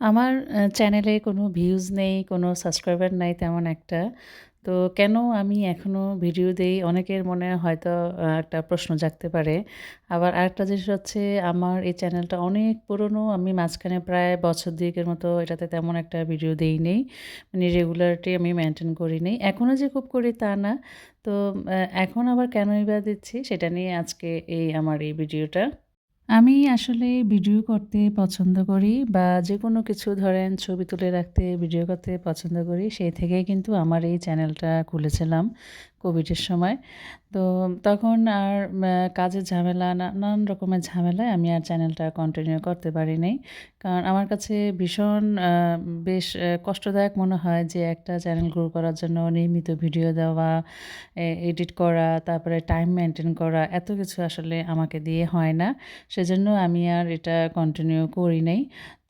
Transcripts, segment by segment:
আমার চ্যানেলে কোনো ভিউজ নেই, কোনো সাবস্ক্রাইবার নাই তেমন একটা। তো কেন আমি এখনও ভিডিও দেই? অনেকের মনে হয়তো একটা প্রশ্ন জাগতে পারে। আবার আরেকটা জিনিস হচ্ছে আমার এই চ্যানেলটা অনেক পুরনো। আমি মাঝখানে প্রায় বছর ২ এর মতো এটাতে তেমন একটা ভিডিও দেই নেই মানে রেগুলারিটি আমি মেনটেন করি নাই। এখনও যে খুব করি তা না। তো এখন আবার কেনই বা দিচ্ছি সেটা নিয়ে আজকে এই আমার এই ভিডিওটা। আমি আসলে ভিডিও করতে পছন্দ করি বা যে কোনো কিছু ধরেন ছবি তুলে রাখতে ভিডিও করতে পছন্দ করি। সেই থেকেই কিন্তু আমার এই চ্যানেলটা খুলেছিলাম কোভিডের সময়। তো তখন আর কাজের ঝামেলা নানান রকমের ঝামেলায় আমি আর চ্যানেলটা কন্টিনিউ করতে পারি নাই। কারণ আমার কাছে ভীষণ বেশ কষ্টদায়ক মনে হয় যে একটা চ্যানেল গ্রো করার জন্য নিয়মিত ভিডিও দেওয়া, এডিট করা, তারপরে টাইম মেনটেন করা এত কিছু আসলে আমাকে দিয়ে হয় না। সেজন্য আমি আর এটা কন্টিনিউ করি নাই।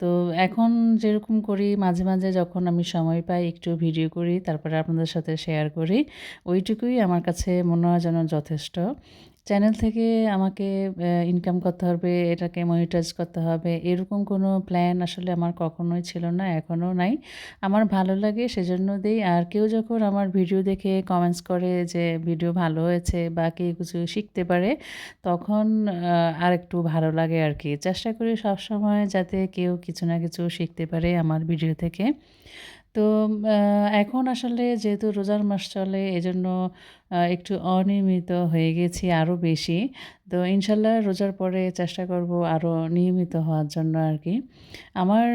তো এখন যেরকম করি মাঝে, মাঝে যখন আমি সময় পাই একটু ভিডিও করি তারপরে আপনাদের সাথে শেয়ার করি। ওইটুকুই আমার কাছে মনে হয় যেন যথেষ্ট। চ্যানেল থেকে আমাকে ইনকাম করতে হবে, এটাকে মনিটাইজ করতে হবে এরকম কোনো প্ল্যান আসলে আমার কখনোই ছিল না, এখনও নাই। আমার ভালো লাগে সেজন্য দেই। আর কেউ যখন আমার ভিডিও দেখে কমেন্টস করে যে ভিডিও ভালো হয়েছে বা কেউ কিছু শিখতে পারে তখন আর একটু ভালো লাগে আর কি চেষ্টা করি সবসময় যাতে কেউ কিছু না কিছু শিখতে পারে আমার ভিডিও থেকে। তো এখন আসলে যেহেতু রোজার মাস চলে এজন্য একটু অনিয়মিত হয়ে গেছি আরও বেশি। তো ইনশাল্লাহ রোজার পরে চেষ্টা করব আরও নিয়মিত হওয়ার জন্য আর কি আমার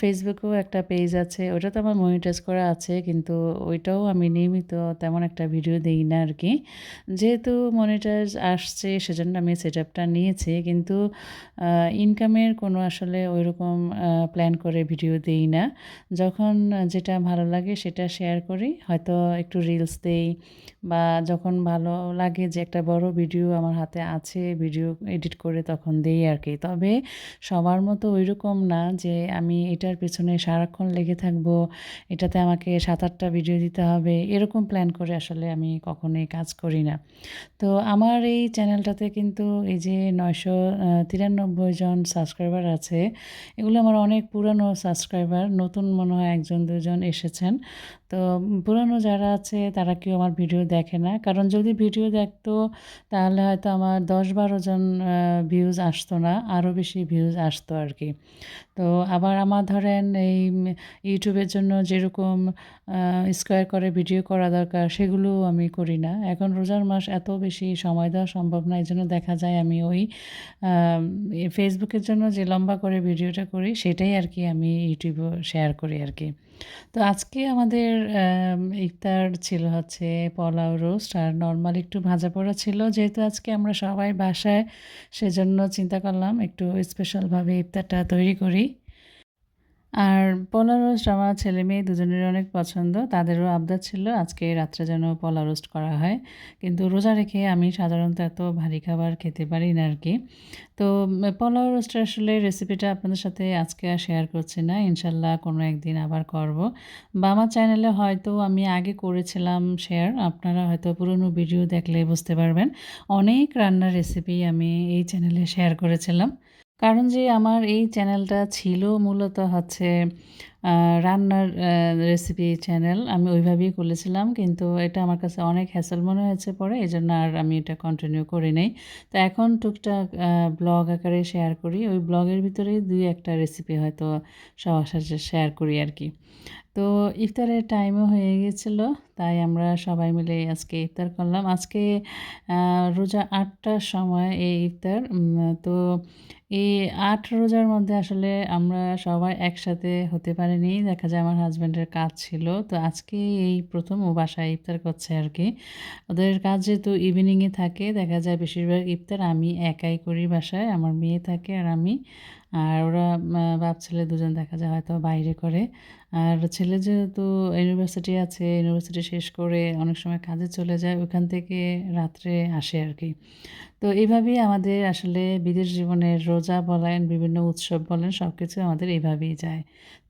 ফেসবুকেও একটা পেজ আছে। ওটাতে আমার মনিটাইজ করা আছে কিন্তু ওইটাও আমি নিয়মিত তেমন একটা ভিডিও দিই না আর কি যেহেতু মনিটাইজ আসছে সেজন্য আমি সেট আপটা নিয়েছি কিন্তু ইনকামের কোনো আসলে ওইরকম প্ল্যান করে ভিডিও দেই না। যখন যেটা ভালো লাগে সেটা শেয়ার করি। হয়তো একটু রিলস দেই বা যখন ভালো লাগে যে একটা বড় ভিডিও আমার হাতে আছে, ভিডিও এডিট করে তখন দেই আরকি। তবে সবার মতো ঐরকম না যে আমি এটার পেছনে সারাক্ষণ লেগে থাকব, এটাতে আমাকে সাত আটটা ভিডিও দিতে হবে, এরকম প্ল্যান করে আসলে আমি কখনোই কাজ করি না। তো আমার এই চ্যানেলটাতে কিন্তু এই যে ৯৯৩ জন সাবস্ক্রাইবার আছে, এগুলো আমার অনেক পুরানো সাবস্ক্রাইবার। নতুন মনে হয় একজন দুজন এসেছেন। তো পুরানো যারা আছে তারা কেউ আমার ভিডিও দেখে না। কারণ যদি ভিডিও দেখতো তাহলে হয়তো আমার ১০-১২ জন ভিউজ আসতো না। আরও বেশি ভিউজ আসতো আর কি তো আবার আমার ধরেন এই ইউটিউবের জন্য যেরকম স্কোয়ার করে ভিডিও করা দরকার, সেগুলোও আমি করি না। এখন রোজার মাস এত বেশি সময় দেওয়া সম্ভব না। এজন্য দেখা যায় আমি ওই ফেসবুকের জন্য যে লম্বা করে ভিডিওটা করি, সেটাই আর কি আমি ইউটিউবে শেয়ার করি আর কি তো আজকে আমাদের ইফতার ছিল হচ্ছে পোলাও রোস্ট আর নর্মাল একটু ভাজাপোড়া ছিল। যেহেতু আজকে আমরা সবাই বাসায় সেজন্য চিন্তা করলাম একটু স্পেশালভাবে ইফতারটা তৈরি করি। আর পোলা রোস্ট আমার ছেলে-মেয়ে দুজনেরই অনেক পছন্দ। তাদেরও আবদার ছিল আজকে রাত্রে যেন পোলা রোস্ট করা হয়। কিন্তু রোজা রেখে আমি সাধারণত এত ভারী খাবার খেতে পারি না আর কি তো পোলাও রোস্টের আসলে রেসিপিটা আপনাদের সাথে আজকে আর শেয়ার করছি না। ইনশাল্লাহ কোনো একদিন আবার করব। বা আমার চ্যানেলে হয়তো আমি আগে করেছিলাম শেয়ার। আপনারা হয়তো পুরনো ভিডিও দেখলে বুঝতে পারবেন। অনেক রান্নার রেসিপি আমি এই চ্যানেলে শেয়ার করেছিলাম। কারণ যে আমার এই চ্যানেলটা ছিল মূলত হচ্ছে রান্নার রেসিপি চ্যানেল। আমি ওইভাবেই করেছিলাম, কিন্তু এটা আমার কাছে অনেক হ্যাসেল মনে হয়েছে পরে এই জন্য আর আমি এটা কন্টিনিউ করি নাই। তো এখন টুকটাক ব্লগ আকারে শেয়ার করি। ওই ব্লগের ভিতরেই দুই একটা রেসিপি হয়তো সবার সাথে শেয়ার করি আরকি। তো ইফতারের টাইমও হয়ে গিয়েছিল। তাই আমরা সবাই মিলে আজকে ইফতার করলাম। আজকে রোজা আটটার সময় এই ইফতার। তো এই আট রোজার মধ্যে আসলে আমরা সবাই একসাথে হতে পারিনি। দেখা যায় আমার হাজব্যান্ডের কাজ ছিল। তো আজকে এই প্রথম ও বাসায় ইফতার করছে আর কি ওদের কাজ যেহেতু ইভিনিংয়ে থাকে, দেখা যায় বেশিরভাগ ইফতার আমি একাই করি বাসায়। আমার মেয়ে থাকে আর আমি। আর ওরা বাপ ছেলে দুজন দেখা যায় হয়তো বাইরে করে। আর ছেলে যেহেতু ইউনিভার্সিটি আছে, ইউনিভার্সিটি শেষ করে অনেক সময় কাজে চলে যায়। ওখান থেকে রাত্রে আসে আর কি তো এভাবেই আমাদের আসলে বিদেশ জীবনের রোজা বলেন, বিভিন্ন উৎসব বলেন সব কিছু আমাদের এভাবেই যায়।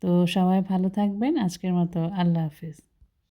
তো সবাই ভালো থাকবেন। আজকের মতো আল্লাহ হাফেজ।